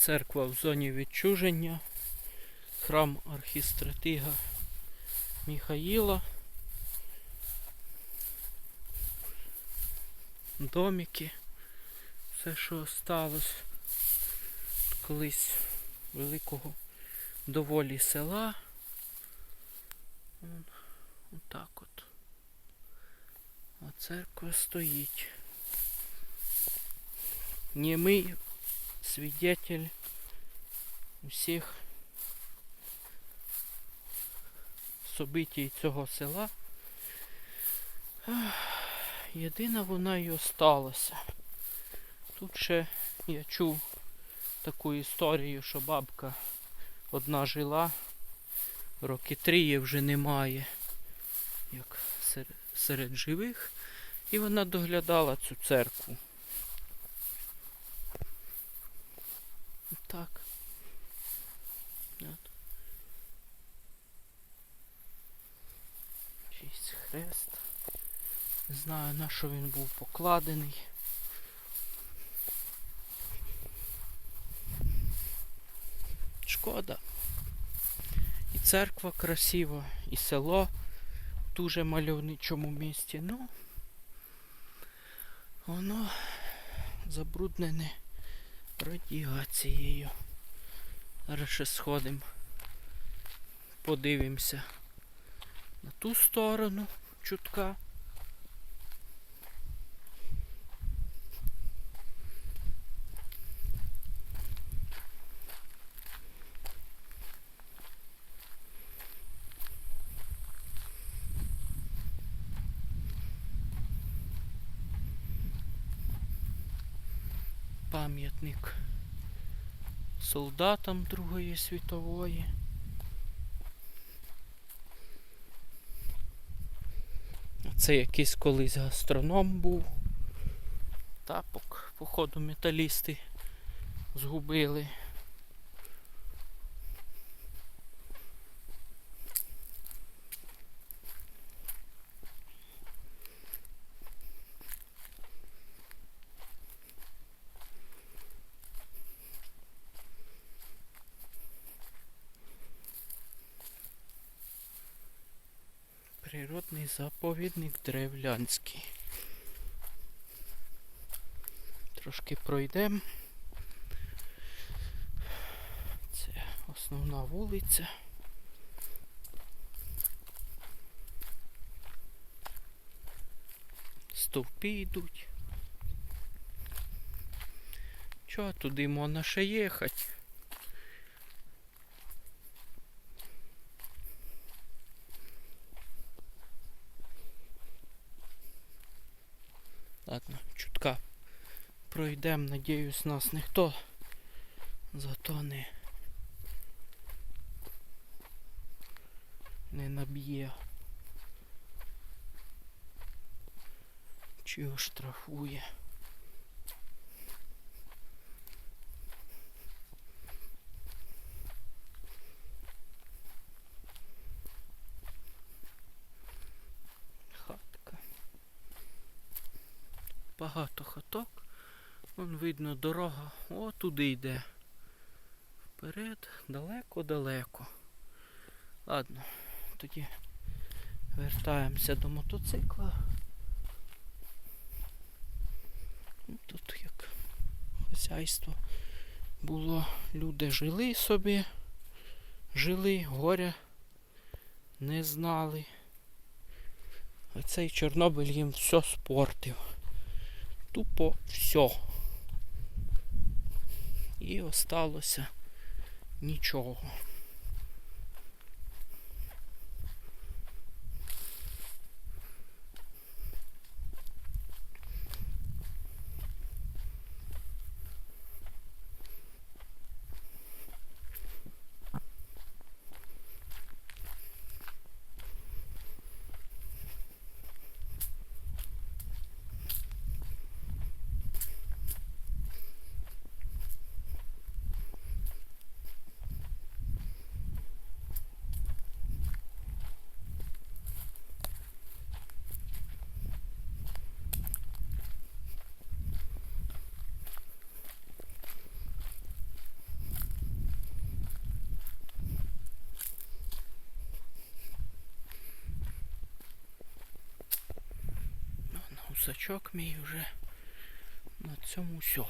Церква в зоні відчуження. Храм архістратига Міхаїла. Домики. Все, що осталось колись великого доволі села. Отак от. А церква стоїть. Німий свидетель усіх событій цього села. Єдина вона й осталася. Тут ще я чув таку історію, що бабка одна жила, роки три її вже немає, як серед живих, і вона доглядала цю церкву. Так. От. Чийсь хрест. Не знаю на що він був покладений. Шкода. І церква красива, і село в дуже мальовничому місті. Ну, воно забруднене радіацією. Зараз ще сходимо, подивимося на ту сторону чутка. Пам'ятник солдатам Другої світової. Це якийсь колись гастроном був. Тапок, походу, металісти згубили. Природний заповідник Древлянський. Трошки пройдемо. Це основна вулиця. Стовпи йдуть. Чого туди можна ще їхати? Ладно, чутка пройдемо, надіюсь, нас ніхто зато не, не наб'є. Чи оштрафує. Багато хаток. Вон видно дорога. О, туди йде. Вперед, далеко-далеко. Ладно, тоді вертаємося до мотоцикла. Ну, Тут як хазяйство було. Люди жили собі, жили, горя не знали. А цей Чорнобиль їм все спортив. Тупо все. І осталося нічого. Гусачок мій вже на цьому все.